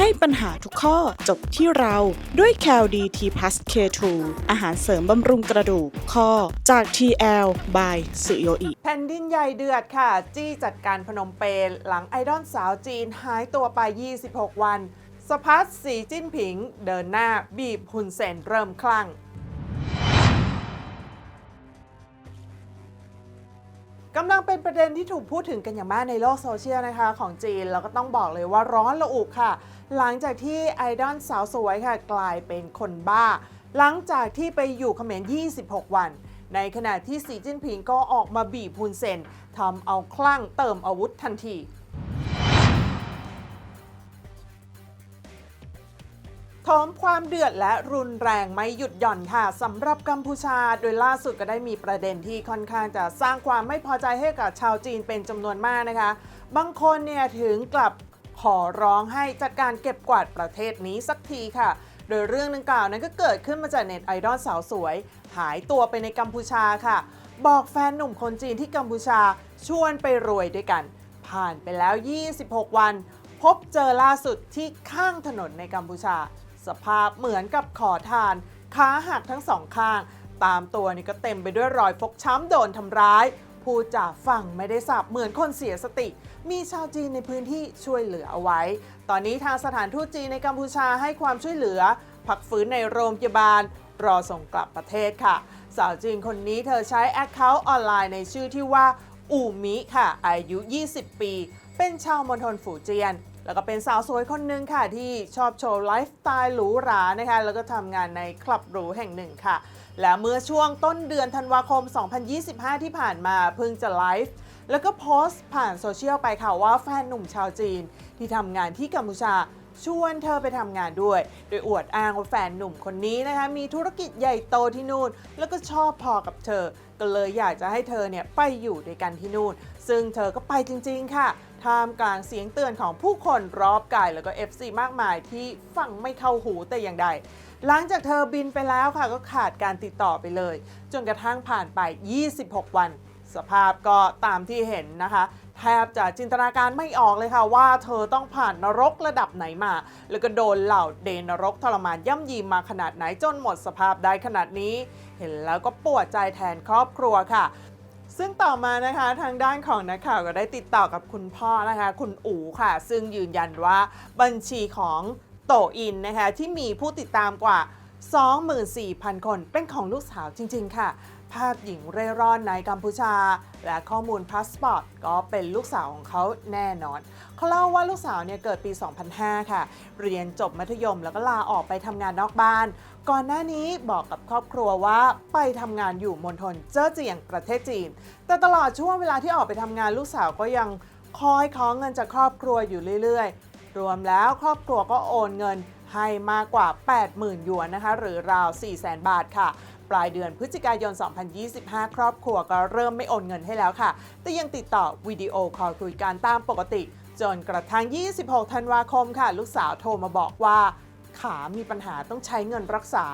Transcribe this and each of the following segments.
ให้ปัญหาทุกข้อจบที่เราด้วย c a l d t p l u s K2 อาหารเสริมบำรุงกระดูกข้อจาก TL by สุโยอิแผ่นดินใหญ่เดือดค่ะ จี้จัดการพนมเปญหลังไอดอลสาวจีนหายตัวไป 26 วัน สพัสสีจิ้นผิง เดินหน้าบีบหุ่นเซนเริ่มคลั่ง กำลังเป็นประเด็นที่ถูกพูดถึงกันอย่างมากในโลกโซเชียลนะคะของจีน แล้วก็ต้องบอกเลยว่าร้อนระอุค่ะ หลังจากที่ไอดอลสาวสวยค่ะ กลายเป็นคนบ้า หลังจากที่ไปอยู่เขมร 26 วัน ในขณะที่สีจิ้นผิงก็ออกมาบีบพุนเซนทำเอาคลั่งเติมอาวุธทันที ถมความเดือดและรุนแรงไม่หยุดหย่อนค่ะสำหรับกัมพูชา โดยล่าสุดก็ได้มีประเด็นที่ค่อนข้างจะสร้างความไม่พอใจให้กับชาวจีนเป็นจำนวนมากนะคะ บางคนเนี่ยถึงกลับขอร้องให้จัดการเก็บกวาดประเทศนี้สักทีค่ะ โดยเรื่องดังกล่าวนั้นก็เกิดขึ้นมาจากเน็ตไอดอลสาวสวย หายตัวไปในกัมพูชาค่ะ บอกแฟนหนุ่มคนจีนที่กัมพูชาชวนไปรวยด้วยกัน ผ่านไปแล้ว 26 วัน พบเจอล่าสุดที่ข้างถนนในกัมพูชา สภาพเหมือนกับขอทาน ขาหักทั้งสองข้าง ตามตัวนี่ก็เต็มไปด้วยรอยฟกช้ำโดนทำร้ายพูดจาฟังไม่ได้สับเหมือนคนเสียสติ มีชาวจีนในพื้นที่ช่วยเหลือเอาไว้ ตอนนี้ทางสถานทูตจีนในกัมพูชาให้ความช่วยเหลือ พักฟื้นในโรงพยาบาล รอส่งกลับประเทศค่ะ สาวจีนคนนี้เธอใช้แอคเคาท์ออนไลน์ในชื่อที่ว่าอูมิค่ะ อายุ 20 ปี เป็นชาวมณฑลฝูเจียน แล้วก็เป็นสาวสวยคนหนึ่งค่ะ ที่ชอบโชว์ไลฟ์สไตล์หรูหรานะคะ แล้วก็ทำงานในคลับหรูแห่งหนึ่งค่ะ และเมื่อช่วงต้นเดือนธันวาคม 2025 ที่ผ่านมาเพิ่งจะไลฟ์แล้วก็โพสต์ผ่านโซเชียลไปค่ะว่าแฟนหนุ่มชาวจีน ที่ทำงานที่กัมพูชาชวนเธอไปทำงานด้วย โดยอวดอ้างว่าแฟนหนุ่มคนนี้นะคะ มีธุรกิจใหญ่โตที่นู่น แล้วก็ชอบพอกับเธอ ก็เลยอยากจะให้เธอเนี่ยไปอยู่ด้วยกันที่นู่น ซึ่งเธอก็ไปจริง ๆ ค่ะ ท่ามกลางเสียงเตือนของผู้คนรอบกายแล้วก็ FC มากมายที่ฟังไม่เข้าหูแต่อย่างใด หลังจากเธอบินไปแล้วค่ะก็ขาดการติดต่อไปเลย จนกระทั่งผ่านไป 26 วัน สภาพก็ตามที่เห็นนะคะแทบจะจินตนาการไม่ออกเลยค่ะว่าเธอต้องผ่านนรกระดับไหนมา แล้วก็โดนเหล่าเดนนรกทรมานย่ำยีมาขนาดไหนจนหมดสภาพได้ขนาดนี้ เห็นแล้วก็ปวดใจแทนครอบครัวค่ะ ซึ่งต่อมานะคะทางด้านของนักข่าวก็ได้ติดต่อกับคุณพ่อนะคะ คุณอู๋ค่ะ ซึ่งยืนยันว่าบัญชีของโตอินนะคะที่มีผู้ติดตามกว่า 24,000 คนเป็นของลูกสาวจริง ๆ ค่ะ ภาพหญิงเร่ร่อนในกัมพูชา และข้อมูลพาสปอร์ตก็เป็นลูกสาวของเขาแน่นอน เขาเล่าว่าลูกสาวเนี่ยเกิดปี 2005 ค่ะ เรียนจบมัธยมแล้วก็ลาออกไปทำงานนอกบ้าน ก่อนหน้านี้บอกกับครอบครัวว่าไปทำงานอยู่มณฑลเจ้อเจียงประเทศจีน แต่ตลอดช่วงเวลาที่ออกไปทำงานลูกสาวก็ยังคอยขอเงินจากครอบครัวอยู่เรื่อยๆ รวมแล้วครอบครัวก็โอนเงินให้มากกว่า 80,000 หยวนนะคะ หรือราว 400,000 บาทค่ะ ปลายเดือนพฤศจิกายน 2025 ครอบครัวก็เริ่มไม่โอนเงินให้แล้วค่ะ แต่ยังติดต่อวิดีโอคอลคุยกันตามปกติ จนกระทั่ง 26 ธันวาคมค่ะ ลูกสาวโทรมาบอกว่า ขามีปัญหาต้องใช้เงินรักษา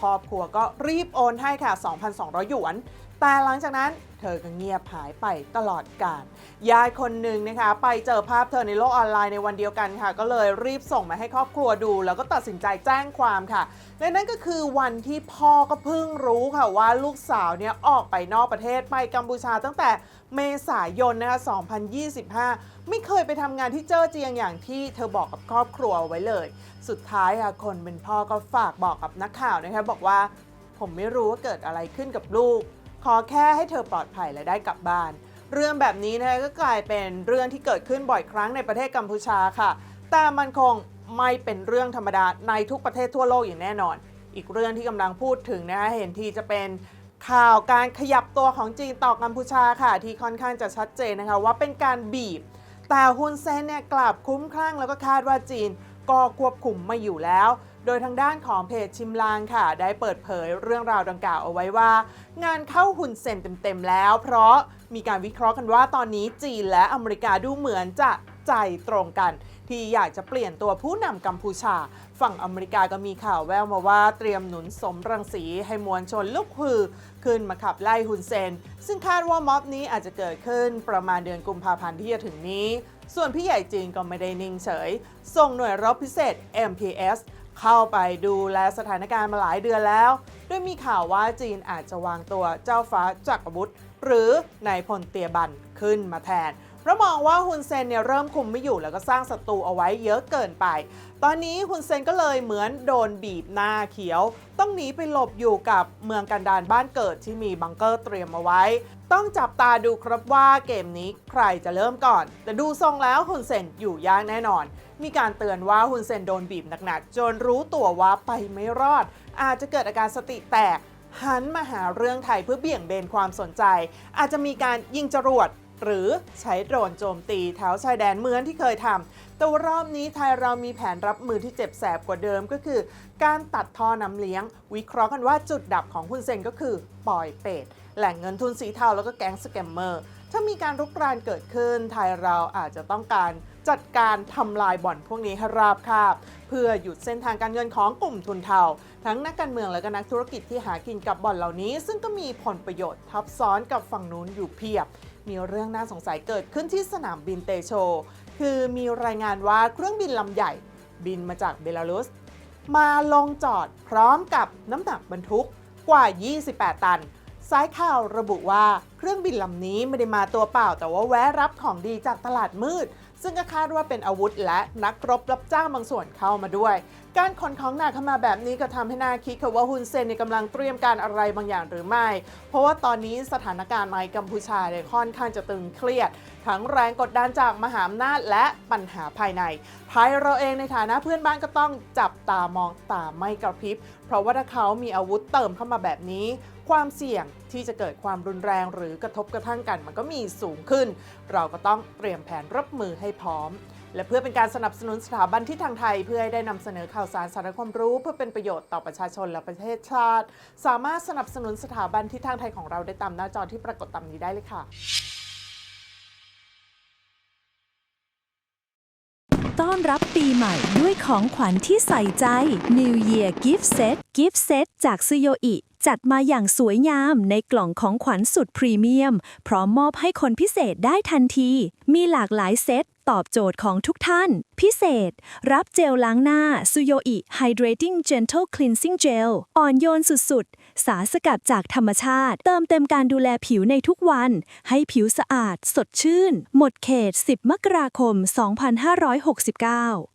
ครอบครัวก็รีบโอนให้ค่ะ 2,200 หยวน แต่หลังจากนั้นเธอก็เงียบหายไปตลอดกาลยายคนหนึ่งนะคะ ไปเจอภาพเธอในโลกออนไลน์ในวันเดียวกันค่ะ ก็เลยรีบส่งมาให้ครอบครัวดู แล้วก็ตัดสินใจแจ้งความค่ะและนั่นก็คือวันที่พ่อก็เพิ่งรู้ค่ะว่าลูกสาวเนี่ยออกไปนอกประเทศไปกัมพูชาตั้งแต่เมษายนนะคะ 2025 ไม่เคยไปทำงานที่เจ้อเจียงอย่างที่เธอบอกกับครอบครัวไว้เลย สุดท้ายค่ะคนเป็นพ่อก็ฝากบอกกับนักข่าวนะคะบอกว่า ผมไม่รู้ว่าเกิดอะไรขึ้นกับลูก ขอแค่ให้เธอปลอดภัยและได้กลับบ้าน เรื่องแบบนี้นะคะก็กลายเป็นเรื่องที่เกิดขึ้นบ่อยครั้งในประเทศกัมพูชาค่ะ แต่มันคงไม่เป็นเรื่องธรรมดาในทุกประเทศทั่วโลกอย่างแน่นอน อีกเรื่องที่กำลังพูดถึงนะคะเห็นทีจะเป็นข่าวการขยับตัวของจีนต่อกัมพูชาค่ะ ที่ค่อนข้างจะชัดเจนนะคะว่าเป็นการบีบ แต่ฮุนเซนเนี่ยกลับคุ้มคลั่งแล้วก็คาดว่าจีนก็ควบคุมไม่อยู่แล้ว โดยทางด้านของเพจชิมลางค่ะ ได้เปิดเผยเรื่องราวดังกล่าวเอาไว้ว่า งานเข้าฮุนเซนเต็มๆแล้ว เพราะมีการวิเคราะห์กันว่าตอนนี้จีนและอเมริกาดูเหมือนจะใจตรงกัน ที่อยากจะเปลี่ยนตัวผู้นำกัมพูชา ฝั่งอเมริกาก็มีข่าวแววมาว่าเตรียมหนุนสมรังสีให้มวลชนลุกฮือ ขึ้นมาขับไล่ฮุนเซน ซึ่งคาดว่าม็อบนี้อาจจะเกิดขึ้นประมาณเดือนกุมภาพันธ์ที่จะถึงนี้ ส่วนพี่ใหญ่จีนก็ไม่ได้นิ่งเฉย ส่งหน่วยรบพิเศษ MPS เข้าไปดูแลสถานการณ์มาหลายเดือนแล้วโดยมีข่าวว่าจีนอาจจะวางตัวเจ้าฟ้าจักรวุธหรือนายพลเตียบันขึ้นมาแทน เพราะมองว่าฮุนเซนเนี่ยเริ่มคุมไม่อยู่แล้วก็สร้างศัตรูเอาไว้เยอะเกินไป ตอนนี้ฮุนเซนก็เลยเหมือนโดนบีบหน้าเขียว ต้องหนีไปหลบอยู่กับเมืองกันดารบ้านเกิดที่มีบังเกอร์เตรียมเอาไว้ ต้องจับตาดูครับว่าเกมนี้ใครจะเริ่มก่อน แต่ดูทรงแล้วฮุนเซนอยู่ยากแน่นอน มีการเตือนว่าฮุนเซนโดนบีบหนักๆ จนรู้ตัวว่าไปไม่รอด อาจจะเกิดอาการสติแตก หันมาหาเรื่องไทยเพื่อเบี่ยงเบนความสนใจ อาจจะมีการยิงจรวดหรือใช้โดรนโจมตีแถวชายแดนเหมือนที่เคยทำ แต่ว่ารอบนี้ไทยเรามีแผนรับมือที่เจ็บแสบกว่าเดิมก็คือ การตัดท่อน้ำเลี้ยง วิเคราะห์กันว่าจุดดับของคุณเซนก็คือปล่อยเป็ด แหล่งเงินทุนสีเทาแล้วก็แก๊งสแกมเมอร์ ถ้ามีการรุกรานเกิดขึ้น ไทยเราอาจจะต้องการจัดการทำลายบ่อนพวกนี้ให้ราบคาบ เพื่อหยุดเส้นทางการเงินของกลุ่มทุนเทา ทั้งนักการเมืองและก็นักธุรกิจที่หากินกับบ่อนเหล่านี้ ซึ่งก็มีผลประโยชน์ทับซ้อนกับฝั่งนู้นอยู่เพียบ มีเรื่องน่าสงสัยเกิดขึ้นที่สนามบินเตโช คือมีรายงานว่าเครื่องบินลำใหญ่บินมาจากเบลารุส มาลงจอดพร้อมกับน้ำหนักบรรทุกกว่า 28 ตัน สายข่าวระบุว่าเครื่องบินลำนี้ไม่ได้มาตัวเปล่า แต่ว่าแวะรับของดีจากตลาดมืด ซึ่งก็คาดว่าเป็นอาวุธและนักรบรับจ้างบางส่วนเข้ามาด้วยการขนของหนักเข้ามาแบบนี้ก็ทำให้น่าคิดค่ะว่าฮุนเซนกำลังเตรียมการอะไรบางอย่างหรือไม่ เพราะว่าตอนนี้สถานการณ์ในกัมพูชาเนี่ยค่อนข้างจะตึงเครียด ทั้งแรงกดดันจากมหาอำนาจและปัญหาภายในไทยเราเองในฐานะเพื่อนบ้านก็ต้องจับตามองตาไม่กระพริบ เพราะว่าถ้าเขามีอาวุธเติมเข้ามาแบบนี้ ความเสี่ยงที่จะเกิดความรุนแรงหรือกระทบกระทั่งกัน มันก็มีสูงขึ้น เราก็ต้องเตรียมแผนรับมือให้พร้อม และเพื่อเป็นการสนับสนุนสถาบันที่ทางไทย เพื่อให้ได้นำเสนอข่าวสารสาระความรู้ เพื่อเป็นประโยชน์ต่อประชาชนและประเทศชาติ สามารถสนับสนุนสถาบันที่ทางไทยของเราได้ตามหน้าจอที่ปรากฏตามนี้ได้เลยค่ะ ต้อนรับปีใหม่ด้วยของขวัญที่ใส่ใจ New Year Gift Set Gift Set จากซุโยอิจัดมาอย่างสวยงามในกล่องของขวัญสุดพรีเมียม พร้อมมอบให้คนพิเศษได้ทันที มีหลากหลายเซต ตอบโจทย์ของทุกท่าน พิเศษ รับเจลล้างหน้าซูโยอิ Hydrating Gentle Cleansing Gel อ่อนโยนสุดๆ สารสกัดจากธรรมชาติ เติมเต็มการดูแลผิวในทุกวัน ให้ผิวสะอาด สดชื่น หมดเขต 10 มกราคม 2569